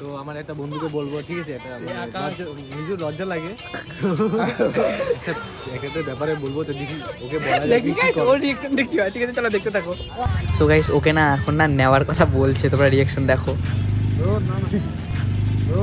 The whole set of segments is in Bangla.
তো আমার একটা বন্ধুকে বলব ঠিক আছে? এটা মানে নিজের লজ্জা লাগে। একটা ব্যাপারে বলব তো দেখি ওকে বলা যায় কি হয়। ঠিক আছে চলো দেখতে থাকো। সো গাইস ওকে না এখন না নেওয়ার কথা বলছে তোমরা রিঅ্যাকশন দেখো। ও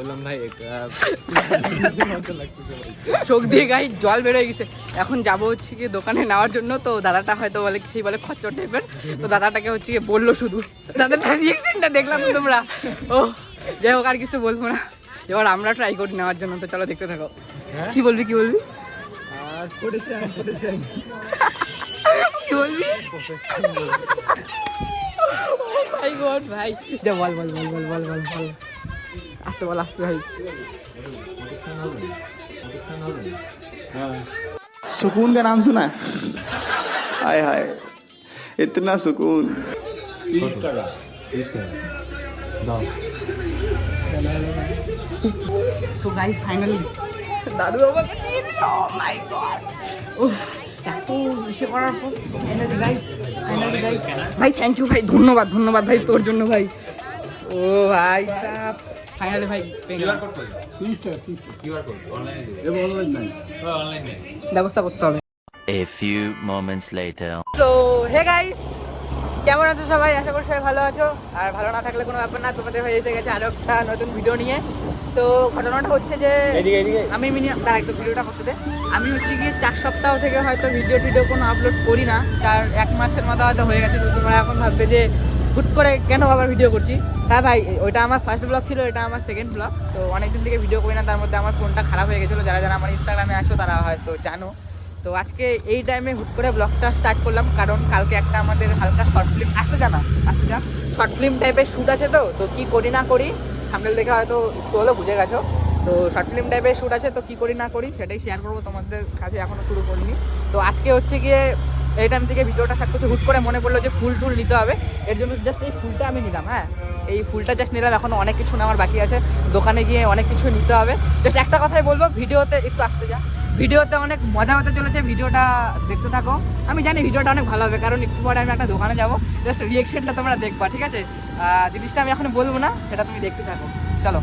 বললাম ভাই চোখ দিয়ে গাই জল বেরোয় গেছে। এখন যাব হচ্ছে কি দোকানে নেওয়ার জন্য। তো দাদাটা হয়তো বলে সেই বলে খচ্চর টাইপের তো দাদাটাকে হচ্ছে গিয়ে বলল শুধু। দাদাটার রিয়েকশনটা দেখলাম তোমরা। ও যাই হোক আর কিছু বলব না। এবার আমরা ট্রাই করি নেওয়ার জন্য তো চলো দেখতে থাকো। হ্যাঁ? কি বলবি কি বলবি? কি বলবি? ভাই গড ভাই। যা বল বল বল বল বল বল বল। আসতে বল আসতে ভাই सुकून का नाम सुना है हाय हाय इतना सुकून সো গাইস ফাইনালি দাদু বাবাকে দিয়ে দিল ও মাই গড উফ এত ইসে করার পর ফাইনালি গাইস ফাইনালি গাইস ভাই থ্যাংক ইউ ভাই ধন্যবাদ ধন্যবাদ ভাই তোর জন্য ভাই ও ভাই সাপ ফাইনালি ভাই গেলাম। ব্যবস্থা করতে হবে। A few moments later. কেমন আছো সবাই? আশা করি সবাই ভালো আছো। আর ভালো না থাকলে কোনো ব্যাপার না তোমাদের হয়ে এসে গেছে আরও একটা নতুন ভিডিও নিয়ে। তো ঘটনাটা হচ্ছে যে আমি মিনিমাম তার একটু ভিডিওটা করতে দে। আমি হচ্ছে গিয়ে চার সপ্তাহ থেকে হয়তো ভিডিও টিডিও কোনো আপলোড করি না। চার এক মাসের মতো হয়তো হয়ে গেছে। তো তোমরা এখন ভাববে যে হুট করে কেন আবার ভিডিও করছি? হ্যাঁ ভাই, ওইটা আমার ফার্স্ট ব্লগ ছিল, এটা আমার সেকেন্ড ব্লগ তো অনেকদিন থেকে ভিডিও করি না, তার মধ্যে আমার ফোনটা খারাপ হয়ে গেছিল। যারা যারা আমার ইনস্টাগ্রামে আছো, তারা হয়তো জানো। তো আজকে এই টাইমে হুট করে ব্লগটা স্টার্ট করলাম, কারণ কালকে একটা আমাদের হালকা শর্ট ফিল্ম আসতে জানা আসতে যা। শর্ট ফিল্ম টাইপের শ্যুট আছে তো তো কী করি না করি সামনে দেখে হয়তো একটু হলেও বুঝে গেছো। তো শর্ট ফিল্ম টাইপের শ্যুট আছে, তো কী করি না করি সেটাই শেয়ার করব তোমাদের কাছে এখনও শুরু করিনি। তো আজকে হচ্ছে গিয়ে এই টাইম থেকে ভিডিওটা স্টার্ট করছে, হুট করে মনে পড়ল যে ফুল টুল নিতে হবে, এর জন্য জাস্ট এই ফুলটা আমি নিলাম হ্যাঁ? এই ফুলটা জাস্ট নিলাম, এখনও অনেক কিছু নেওয়ার বাকি আছে, দোকানে গিয়ে অনেক কিছু নিতে হবে। জাস্ট একটা কথাই বলব, ভিডিওতে একটু আসতে যা। ভিডিওতে অনেক মজা হতে চলেছে, ভিডিওটা দেখতে থাকো। আমি জানি ভিডিওটা অনেক ভালো হবে, কারণ একটু পরে আমি একটা দোকানে যাব জাস্ট রিয়েকশনটা তোমরা দেখবা, ঠিক আছে? জিনিসটা আমি এখন বলব না, সেটা তুমি দেখতে থাকো। চলো।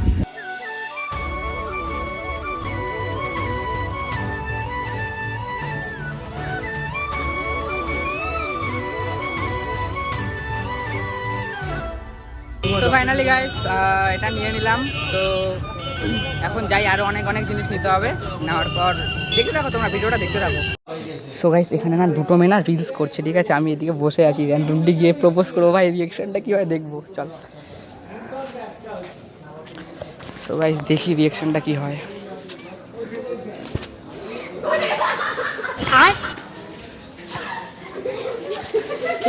তো ফাইনালি গাইস এটা নিয়ে নিলাম। তো এখন যাই আরও অনেক অনেক জিনিস নিতে হবে। নেওয়ার পর দেখতে থাকো তোমরা ভিডিওটা দেখতে থাকো। সো গাইস এখানে না দুটো মেয়ে না রিলস করছে ঠিক আছে? আমি এদিকে বসে আছি র্যান্ডমলি গিয়ে প্রপোজ করব ভাই রিয়েকশনটা কী হয় দেখব? চল। সো গাইস দেখি রিয়েকশনটা কি হয়।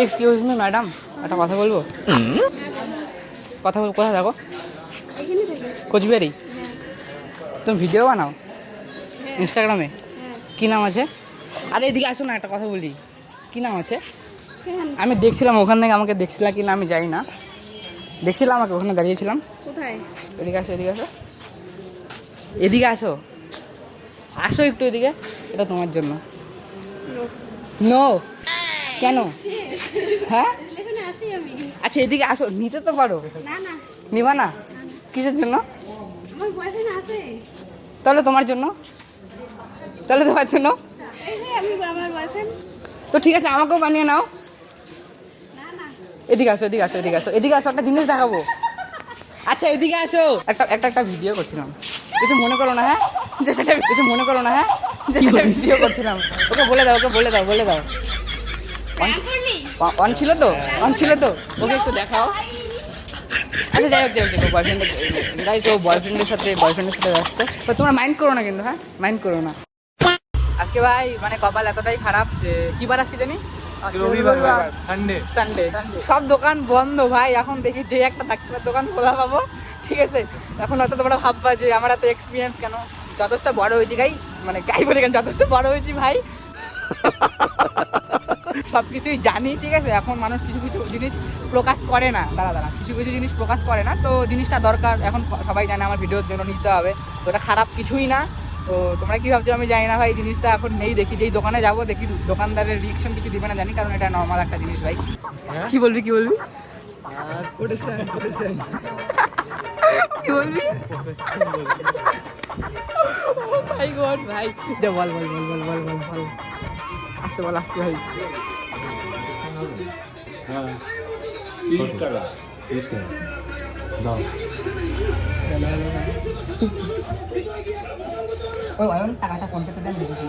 এক্সকিউজ মি ম্যাডাম একটা কথা বলব? কথা বল কোথায় থাকো? কোচবিহারি? তুমি ভিডিও বানাও? ইনস্টাগ্রামে কি নাম আছে? আরে এদিকে আসো না একটা কথা বলি। কি নাম আছে? আমি দেখছিলাম ওখান থেকে আমাকে দেখছিলাম কি না আমি জানি না। দেখছিলাম আমাকে? ওখানে দাঁড়িয়েছিলাম। কোথায়? এদিকে আসো এদিকে আসো। এদিকে আসো। আসো একটু এদিকে এটা তোমার জন্য। নো কেন? হ্যাঁ? আচ্ছা এদিকে আসো। নিতে তো পারো। না না। নিবা না? কিসের জন্য? আমার বয়ফ্রেন্ড আছে। তাহলে তোমার জন্য? তাহলে তোমার জন্য? এই যে আমি আমার বয়ফ্রেন্ড তো ঠিক আছে আমাকেও বানিয়ে নাও। না না। এদিকে আসো এদিকে আসো এদিকে আসো। এদিকে আসো একটা জিনিস দেখাবো। আচ্ছা এদিকে আসো। একটা একটা একটা ভিডিও করছিলাম। কিছু মনে করো না হ্যাঁ? যে সেটা কিছু মনে করো না হ্যাঁ? যে সেটা ভিডিও করছিলাম। ওকে বলে দাও ওকে বলে দাও বলে দাও। অন ছিল তো? অন ছিল তো? ওকে একটু দেখাও। আচ্ছা যাই হোক যাই হোক বয়ফ্রেন্ড গাইজ ও বয়ফ্রেন্ডের সাথে বয়ফ্রেন্ডের সাথে ব্যস্ত। তো তোমরা মাইন্ড করো না কিন্তু হ্যাঁ? মাইন্ড করো না। আজকে ভাই মানে কপাল এতটাই খারাপ যে কি বার আজকে জানি সানডে সানডে সব দোকান বন্ধ ভাই এখন দেখি যে একটা থাকতে দোকান খোলা পাবো। ঠিক আছে? এখন হয়তো তোমরা ভাববা যে আমার এত এক্সপিরিয়েন্স কেন? যথেষ্ট বড় হয়েছি গাই মানে গাই বলে কেন যথেষ্ট বড় হয়েছি ভাই? সব কিছুই জানি ঠিক আছে? এখন মানুষ কিছু কিছু জিনিস প্রকাশ করে না। দাঁড়া দাঁড়া কিছু কিছু জিনিস প্রকাশ করে না। তো জিনিসটা দরকার। এখন সবাই জানে আমার ভিডিওর জন্য নিতে হবে। তো ওটা খারাপ কিছুই না। তো তোমরা কী ভাবছ? আমি জানি না ভাই জিনিসটা এখন নেই দেখি। যেই দোকানে যাব দেখি দোকানদারের রিয়েকশন কিছু দিবে না জানি কারণ এটা নর্মাল একটা জিনিস ভাই। কি বলবি কি বলবি? কি বলবি? ভাই গড ভাই। যা বল বল বল বল বল বল বল। আসতে বল আসতে ভাই অয়ন টাকাটা ফোন পেতে দেন দেখেছি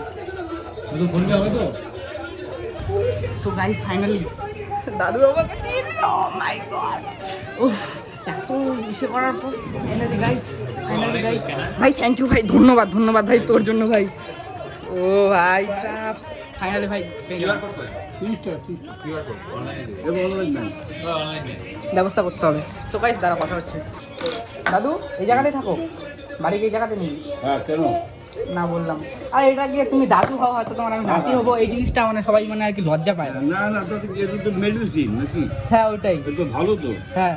সো গাইস ফাইনালি দাদু আমাকে দিয়ে দিল। ও মাই গড উফ এত ইসে করার পর ফাইনালি গাইস ফাইনালি গাইস ভাই থ্যাংক ইউ ভাই ধন্যবাদ ধন্যবাদ ভাই তোর জন্য ভাই। ও ভাই সাপ। ফাইনালি ভাই। ব্যবস্থা করতে হবে। সো গাইস দাঁড়া কথা হচ্ছে। দাদু এই জায়গাতেই থাকো। বাড়ি এই জায়গাতে নেই? হ্যাঁ কেন না বললাম। আর এটা গিয়ে তুমি দাদু হও হয়তো তোমার আমি নাতি হব এই জিনিসটা মানে সবাই মানে আর কি লজ্জা পায় না। না তো এটা তো মেডিসিন নাকি? হ্যাঁ ওইটাই। তো ভালো তো। হ্যাঁ।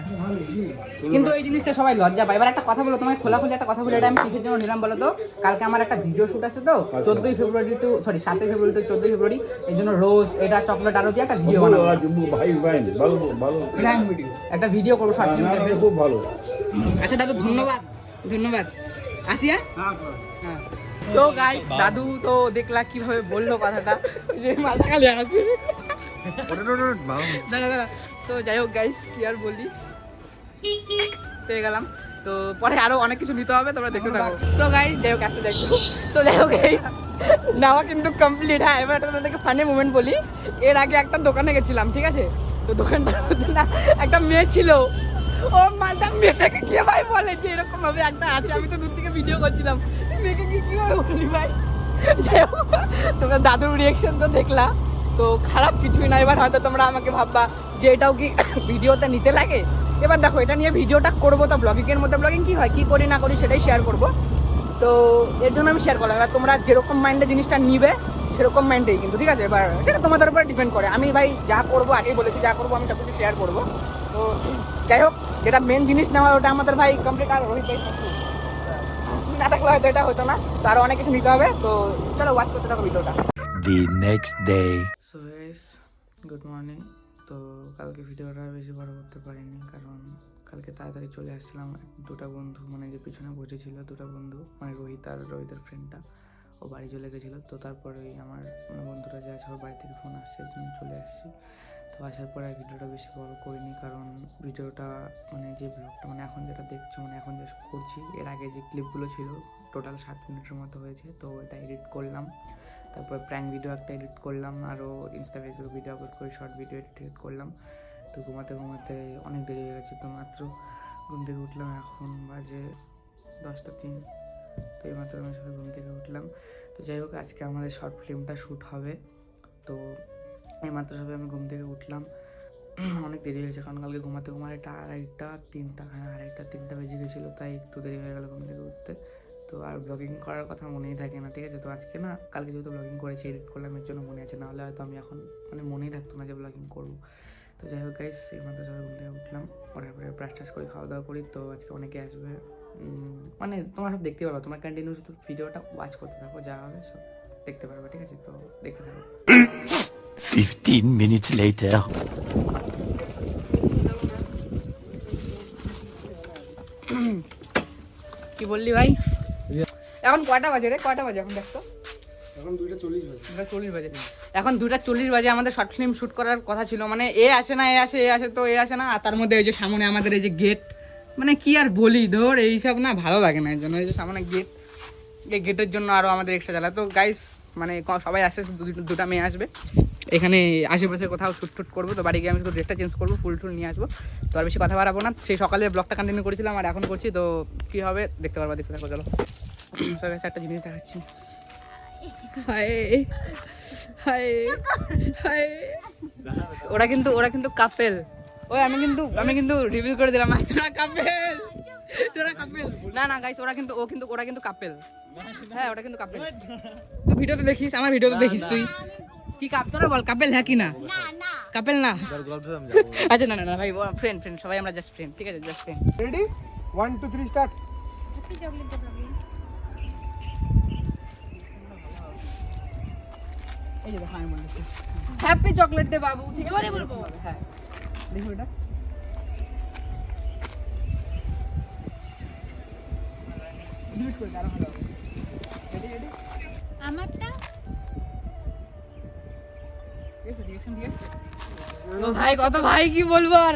কিন্তু এই জিনিসটা সবাই লজ্জা পায়। এবার একটা কথা বলো তোমায় খোলাখুলি একটা কথা বলে এটা আমি কিসের জন্য নিলাম বলো তো? কালকে আমার একটা ভিডিও শুট আছে তো চোদ্দই ফেব্রুয়ারি টু সরি সাতই ফেব্রুয়ারি টু চোদ্দই ফেব্রুয়ারি। এই জন্য রোজ এটা চকলেট আরও দিয়ে একটা ভিডিও বানাবো। ভাই ভাই ভালো ভালো। একটা ভিডিও করব শর্ট ফিল্ম না, না, খুব ভালো। আচ্ছা দাদু ধন্যবাদ। ধন্যবাদ। আসিয়া। হ্যাঁ তো গাইস দাদু তো দেখলা কীভাবে বলল কথাটা। যে মাথা খালি আসে। দাঁড়া দাঁড়া। তো যাই হোক গাইস কি আর বলি? পেয়ে গেলাম। তো পরে আরও অনেক কিছু নিতে হবে, তোমরা দেখতে থাকো। তো গাইস যাই হোক, আসতে দেখো। তো যাই হোক গাইস নেওয়া কিন্তু কমপ্লিট হ্যাঁ এবার একটা তোমাদেরকে ফানি মুভমেন্ট বলি। এর আগে একটা দোকানে গেছিলাম, ঠিক আছে? তো দোকানটার মধ্যে না, একটা মেয়ে ছিল। ও মালটা মেয়েটাকে কে ভাই বলে যে এরকম ভাবে একটা আছে? আমি তো দূর থেকে ভিডিও করছিলাম। যাই হোক, তোমরা দাদুর রিয়েকশন তো দেখলা। তো খারাপ কিছুই না, এবার হয়তো তোমরা আমাকে ভাববা যে এটাও কি ভিডিওতে নিতে লাগে? এবার দেখো, এটা নিয়ে ভিডিওটা করব তো ব্লগিং এর মধ্যে ব্লগিং কি হয়, কি করি না করি সেটাই শেয়ার করব। তো এর জন্য আমি শেয়ার করলাম। এবার তোমরা যেরকম মাইন্ডে জিনিসটা নিবে, সেরকম মাইন্ডেই কিন্তু, ঠিক আছে? এবার সেটা তোমাদের উপরে ডিপেন্ড করে। আমি ভাই যা করব, আগেই বলেছি, যা করব, আমি সব কিছু শেয়ার করব। তো যাই হোক, যেটা মেন জিনিস নেওয়া, ওটা আমাদের ভাই কমপ্লিট আর রোহিত। না থাকলে হয়তো এটা হতো না। তো আরও অনেক কিছু নিতে হবে। তো চলো ওয়াচ করতে থাকো ভিডিওটা। The next day. So guys good morning তো কালকে ভিডিওটা বেশি বড় করতে পারিনি কারণ কালকে তাড়াতাড়ি চলে আসছিলাম। দুটো বন্ধু মানে যে পিছনে বসেছিল দুটো বন্ধু মানে রোহিত আর রোহিতের ফ্রেন্ডটা ও বাড়ি চলে গেছিল। তো তারপরে ওই আমার মানে বন্ধুরা যে আছে ওর বাড়ি থেকে ফোন আসছে চলে আসছি। তো আসার পরে আর ভিডিওটা বেশি বড় করিনি, কারণ ভিডিওটা মানে যে ব্লগটা মানে এখন যেটা দেখছ মানে এখন যে করছি। এর আগে যে ক্লিপগুলো ছিল টোটাল সাত মিনিটের মতো হয়েছে, তো এটা এডিট করলাম। তারপর প্র্যাঙ্ক ভিডিও একটা এডিট করলাম আরও ইনস্টা ফেসবুক ভিডিও আপলোড করে শর্ট ভিডিও এডিট করলাম। তো ঘুমাতে ঘুমাতে অনেক দেরি হয়ে গেছে, তো মাত্র ঘুম থেকে উঠলাম, এখন বাজে দশটা তিন। তো এই মাত্র আমি সবাই ঘুম থেকে উঠলাম। তো যাই হোক, আজকে আমাদের শর্ট ফিল্মটা শ্যুট হবে। তো এই মাত্র সবাই আমি ঘুম থেকে উঠলাম। অনেক দেরি হয়েছে, কারণ কালকে ঘুমাতে ঘুমাতে এটা আড়াইটা, তিনটা হ্যাঁ আড়াইটা, তিনটা বেজে গেছিল, তাই একটু দেরি হয়ে গেলো ঘুম থেকে উঠতে। তো আর ব্লগিং করার কথা মনেই থাকে না, ঠিক আছে? তো আজকে না, কালকে যেহেতু ব্লগিং করেছি এডিট করলাম, এর জন্য মনে আছে। নাহলে হয়তো আমি এখন মানে মনেই থাকতো না যে ব্লগিং করব। তো যাই হোক গাইস এই মাত্র সবাই ঘুম থেকে উঠলাম ওঠার পরে ব্রাশ টাশ করে খাওয়া দাওয়া করি। তো আজকে অনেকে আসবে মানে তোমরা সব দেখতে পারবে, তোমার কন্টিনিউ শুধু ভিডিওটা ওয়াচ করতে থাকো, যা হবে সব দেখতে পারবে, ঠিক আছে? তো দেখতে থাকো। 15 minutes later. কি বললি ভাই? এখন কয়টা বাজে রে? কয়টা বাজে এখন দেখতো এখন দুইটা চল্লিশ বাজে। দুটা চল্লিশ বাজে। এখন দুটা চল্লিশ বাজে আমাদের শর্ট ফিল্ম শুট করার কথা ছিল। মানে এ আসে না এ আসে এ আসে তো এ আসে না। আর তার মধ্যে ওই যে সামনে আমাদের এই যে গেট মানে কি আর বলি ধর এইসব না ভালো লাগে না। এর জন্য এই যে সামনে গেট এই গেটের জন্য আরও আমাদের এক্সট্রা জ্বালা। তো গাইস মানে ক- সবাই আসে দুটা মেয়ে আসবে। এখানে আশেপাশে কোথাও শুট টুট করব, তো বাড়ি গিয়ে আমি শুধু ড্রেসটা চেঞ্জ করব ফুল টুল নিয়ে আসব। তো আর বেশি কথা বাড়াবো না। সেই সকালে ব্লগটা কন্টিনিউ করেছিলাম, আর এখন করছি, তো কি হবে দেখতে পারব, দেখতে থাকো, চলো। সব একটা জিনিস দেখাচ্ছি। ওরা কিন্তু ওরা কিন্তু কাপেল ওই, আমি কিন্তু আমি কিন্তু রিভিউ করে দিলাম কাপেল কাপেল না না গাইস ওরা কিন্তু, ও কিন্তু, ওরা কিন্তু কাপেল হ্যাঁ ওটা কিন্তু কাপেল তুই ভিডিওতে দেখিস, আমার ভিডিওতে দেখিস তুই। কি কাপ তোরা বল কাপেল হ্যাঁ কি না? না না। কাপেল না? আচ্ছা না না না ভাই ফ্রেন্ড ফ্রেন্ড সবাই আমরা জাস্ট ফ্রেন্ড ঠিক আছে just friend ready one two three start happy chocolate দে এই যে দেখো আমি বলছি। হ্যাপি চকলেট দে বাবু ঠিক আছে? বলব। হ্যাঁ। দেখো এটা। ডিলিট করে দে, ভালো হবে। রেডি রেডি আমারটা? ভাই কত ভাই কি বলব আর?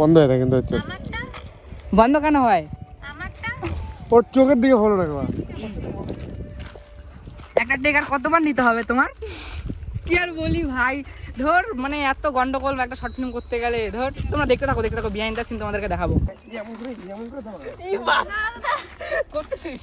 বন্ধ হয়ে থাকে কিন্তু হচ্ছে। বন্ধ কেন হয়? ওর চোখের দিকে ফলো রাখবা একটা টেকার কতবার নিতে হবে তোমার? কি আর বলি ভাই ধর মানে এত গন্ডগোল বা একটা শর্ট ফিল্ম করতে গেলে ধর তোমরা দেখতে থাকো দেখতে থাকো বিহাইন্ড দ্য সিন তোমাদেরকে দেখাবো। করতেছিস?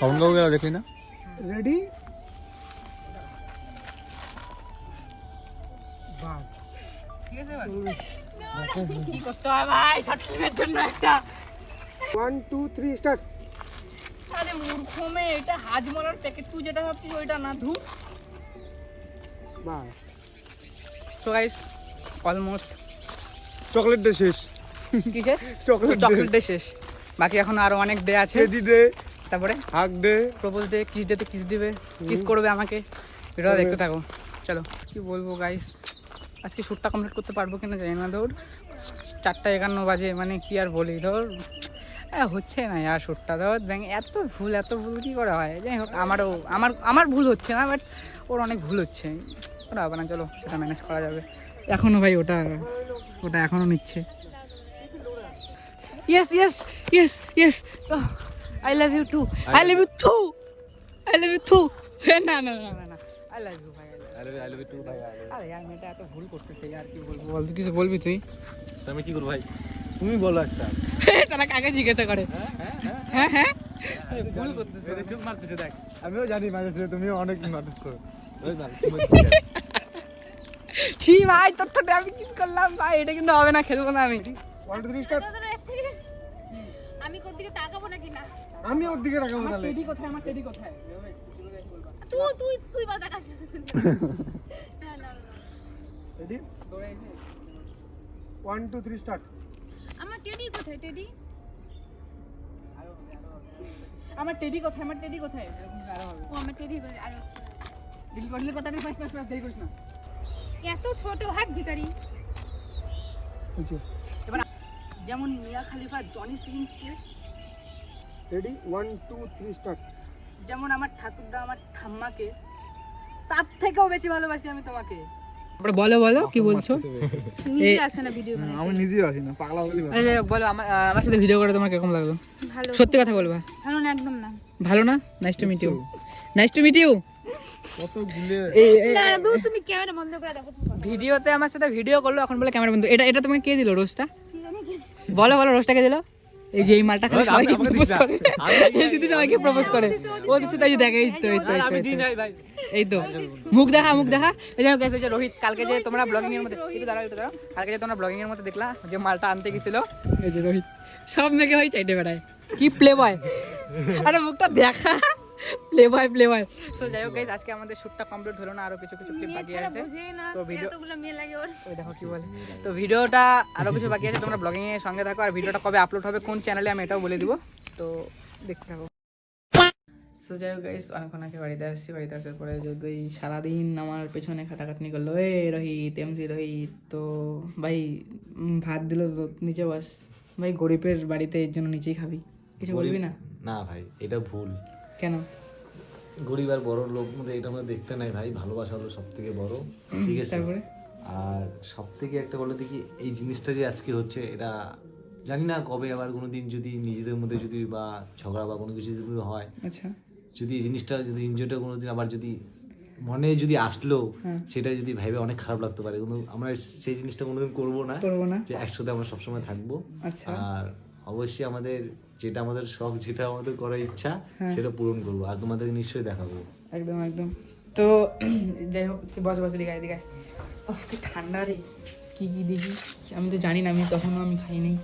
কখন কখন গেল দেখলি না রেডি বাস ঠিক আছে এবার। কি করতে হয় ভাই? শর্ট ফিল্মের জন্য একটা। ওয়ান টু থ্রি স্টার্ট আরে মূর্খ মেয়ে এটা হাজমলার প্যাকেট তুই যেটা ভাবছিস ওইটা না ধু বাস so guys almost chocolate day শেষ। কি শেষ? চকলেট চকলেট ডে শেষ। বাকি এখন আরও অনেক ডে আছে। টেডি ডে তারপরে? হাগ দে। প্রপোজ ডে কিস ডেতে কিস দিবে। কিস করবে আমাকে। এটা দেখতে থাকো। চলো। কি বলব গাইস আজকে শ্যুটটা কমপ্লিট করতে পারব কিনা জানি না ধর। চারটা একান্ন বাজে মানে কি আর বলি ধর। হচ্ছে না আর শ্যুটটা ধর। ব্যাং এত ভুল এত ভুল কি করা হয়? যাই হোক আমারও আমার আমার ভুল হচ্ছে না বাট ওর অনেক ভুল হচ্ছে। ওটা হবে না চলো সেটা ম্যানেজ করা যাবে। এখনও ভাই ওটা ওটা এখনও নিচ্ছে। Yes yes yes yes I love you too I love you too I love you too না না না না না আই লাভ ইউ ভাই I love you. আরে यार মেয়েটা এত ভুল করতেছে আর কি বলব বল? তুই কিছু বলবি তুই? আমি কি করব ভাই? তুমি বলো একটা। তারা কাকে জিজ্ঞাসা করে? হ্যাঁ হ্যাঁ ভুল করতেছে। চুপ মারতেছে দেখ। আমিও জানি মাঝে তুমিও অনেক মারতেছ করো ছি ভাই তোর আমি কিস করলাম ভাই এটা কিন্তু হবে না খেলব না আমি। ওয়ান টু থ্রি স্টার্ট ধরো এক সেকেন্ড আমি কোন দিকে তাকাবো নাকি না আমি ওর দিকে রাখাবো আমার তাহলে। টেডি কোথায়? আমার টেডি কোথায়? তুই তুই তুই বা তাকাস না না না। Ready one two three start আমার টেডি কোথায় টেডি? আমার টেডি কোথায়? আমার টেডি কোথায়? ও আমার টেডি আর দিল করলে কথা নেই পাঁচ পাঁচ পাঁচ দেরি করিস না। এত ছোট হাত ভিখারি। এবার যেমন Mia Khalifa Johnny সিন্সকে ready one two three start যেমন আমার ঠাকুরদা আমার ঠাম্মাকে তার থেকেও বেশি ভালোবাসি আমি তোমাকে। বলো বলো কি বলছো? নিজে আসে না ভিডিও আমি নিজেও আসি না পাগলা বলি আরে বলো আমার সাথে ভিডিও করে তোমার কীরকম লাগল? ভালো। সত্যি কথা বলবা? ভালো না একদম না। ভালো না? Nice to meet you nice to meet you ভিডিওতে আমার সাথে ভিডিও করল এখন বলে ক্যামেরা বন্ধ। এটা এটা তোমাকে কে দিল রোজটা? বলো বলো রোজটা কে দিল? এই যে এই মালটা খালি সবাইকে প্রপোজ করে। এই শুধু সবাইকে প্রপোজ করে। ও দিচ্ছে তাই দেখে এই তো এই তো, এই তো, মুখ দেখা মুখ দেখা। এই যে গেছে যে রোহিত। কালকে যে তোমরা ব্লগিং এর মধ্যে একটু দাঁড়াও একটু দাঁড়াও। কালকে যে তোমরা ব্লগিং এর মধ্যে দেখলা যে মালটা আনতে গেছিল এই যে রোহিত। সব মেয়েকে হয় চাইতে বেড়ায়। কি প্লে বয় আরে মুখটা দেখা। প্লে প্লে সো যাই হোক guys, আজকে আমাদের শুটটা কমপ্লিট হলো না আরও কিছু কিছু ক্লিপ বাকি আছে। তো ভিডিও ওই দেখো কি বলে। তো ভিডিওটা আরও কিছু বাকি আছে তোমরা ব্লগিং এর সঙ্গে থাকো আর ভিডিওটা কবে আপলোড হবে কোন চ্যানেলে আমি এটাও বলে দিব। তো দেখতে থাকো। তো যাই হোক গাইস অনেকক্ষণ আগে বাড়িতে আসছি বাড়িতে আসার পরে যদি সারাদিন আমার পেছনে খাটাখাটনি করল এ রোহিত এমসি রোহিত। তো ভাই ভাত দিল তো নিচে বস। ভাই গরিবের বাড়িতে এর জন্য নিচেই খাবি। কিছু বলবি না? না ভাই এটা ভুল। কেন? গরিব আর বড় লোক মধ্যে এটা আমরা দেখতে নাই ভাই ভালোবাসা হলো সব থেকে বড় ঠিক আছে? তারপরে? আর সব থেকে একটা বলো দেখি এই জিনিসটা যে আজকে হচ্ছে এটা জানি না কবে আবার কোনো দিন যদি নিজেদের মধ্যে যদি বা ঝগড়া বা কোনো কিছু যদি হয় আচ্ছা। যদি এই জিনিসটা যদি এনজয়টা কোনো দিন আবার যদি মনে যদি আসলো হ্যাঁ। সেটা যদি ভেবে অনেক খারাপ লাগতে পারে। কিন্তু আমরা সেই জিনিসটা কোনোদিন করব না করব না। যে একসাথে আমরা সবসময় থাকব। আচ্ছা। আর অবশ্যই আমাদের যেটা আমাদের শখ যেটা আমাদের করার ইচ্ছা হ্যাঁ। সেটা পূরণ করব। আর তোমাদেরকে নিশ্চয়ই দেখাবো। একদম একদম। তো যাই হোক বস বসে দিকে দিকে ও ঠান্ডা রে। কী কী দেখি? আমি তো জানি না আমি তখনও আমি খাই নাই।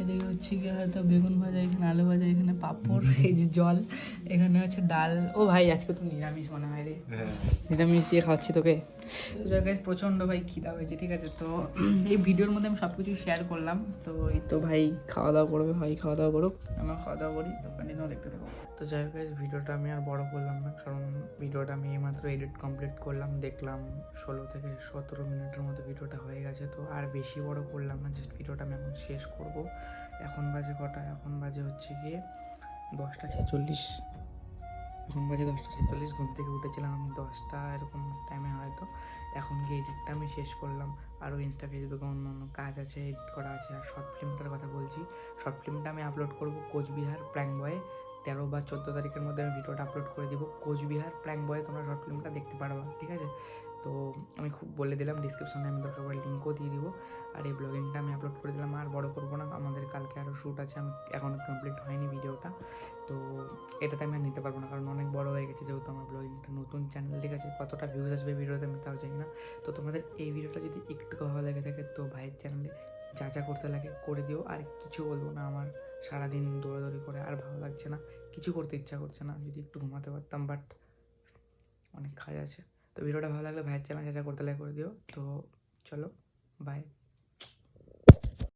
এদিকে হচ্ছে কি হয়তো বেগুন ভাজা এখানে আলু ভাজা এখানে পাঁপড় এই যে জল এখানে হচ্ছে ডাল। ও ভাই আজকে তো নিরামিষ মনে হয় রে। নিরামিষ দিয়ে খাওয়াচ্ছি তোকে। তো জায়গায় প্রচণ্ড ভাই খিদা হয়েছে ঠিক আছে? তো এই ভিডিওর মধ্যে আমি সব কিছু শেয়ার করলাম। তো এই তো ভাই খাওয়া দাওয়া করবে ভাই খাওয়া দাওয়া করুক। আমরা খাওয়া দাওয়া করি তো কন্টিনিউ দেখতে থাকো। তো যাই হোক ভিডিওটা আমি আর বড় করলাম না কারণ ভিডিওটা আমি এইমাত্র এডিট কমপ্লিট করলাম দেখলাম ষোলো থেকে সতেরো মিনিটের মতো ভিডিওটা হয়ে গেছে তো আর বেশি বড় করলাম না জাস্ট ভিডিওটা আমি এখন শেষ করব। এখন বাজে কটা? এখন বাজে হচ্ছে গিয়ে দশটা ছেচল্লিশ। এখন বাজে দশটা ছেচল্লিশ, ঘুম থেকে উঠেছিলাম আমি দশটা, এরকম টাইমে হয়তো। এখন গিয়ে এডিটটা আমি শেষ করলাম। আরও ইনস্টা ফেসবুকে অন্য অন্য কাজ আছে এডিট করা আছে। আর শর্ট ফিল্মটার কথা বলছি শর্ট ফিল্মটা আমি আপলোড করব কোচবিহার প্র্যাঙ্ক বয়ে তেরো বা চোদ্দ তারিখের মধ্যে আমি ভিডিওটা আপলোড করে দিব। কোচবিহার প্র্যাঙ্ক বয়ে তোমরা শর্ট ফিল্মটা দেখতে পারবা, ঠিক আছে? তো আমি খুব বলে দিলাম ডিসক্রিপশনে আমি দরকার পড়ে লিঙ্কও দিয়ে দিব। আর এই ব্লগিংটা আমি আপলোড করে দিলাম, আর বড় করব না, আমাদের কালকে আরও শ্যুট আছে, আমি এখনও কমপ্লিট হয়নি ভিডিওটা। তো এটাতে আমি আর নিতে পারব না, কারণ অনেক বড় হয়ে গেছে যেহেতু আমার ব্লগিংটা নতুন চ্যানেল ঠিক আছে, কতটা ভিউজ আসবে ভিডিওতে আমি তাও জানি না। তো তোমাদের এই ভিডিওটা যদি একটু ভালো লেগে থাকে, তো ভাইয়ের চ্যানেলে যা যা করতে লাগে করে দিও, আর কিছু বলব না, আমার সারাদিন দৌড়াদৌড়ি করে আর ভালো লাগছে না, কিছু করতে ইচ্ছা করছে না, যদি একটু ঘুমাতে পারতাম বাট অনেক কাজ আছে। তো ভিডিওটা ভালো লাগলে ভাইয়ের চ্যানেল যা করতে লাইক করে দিও। তো চলো বাই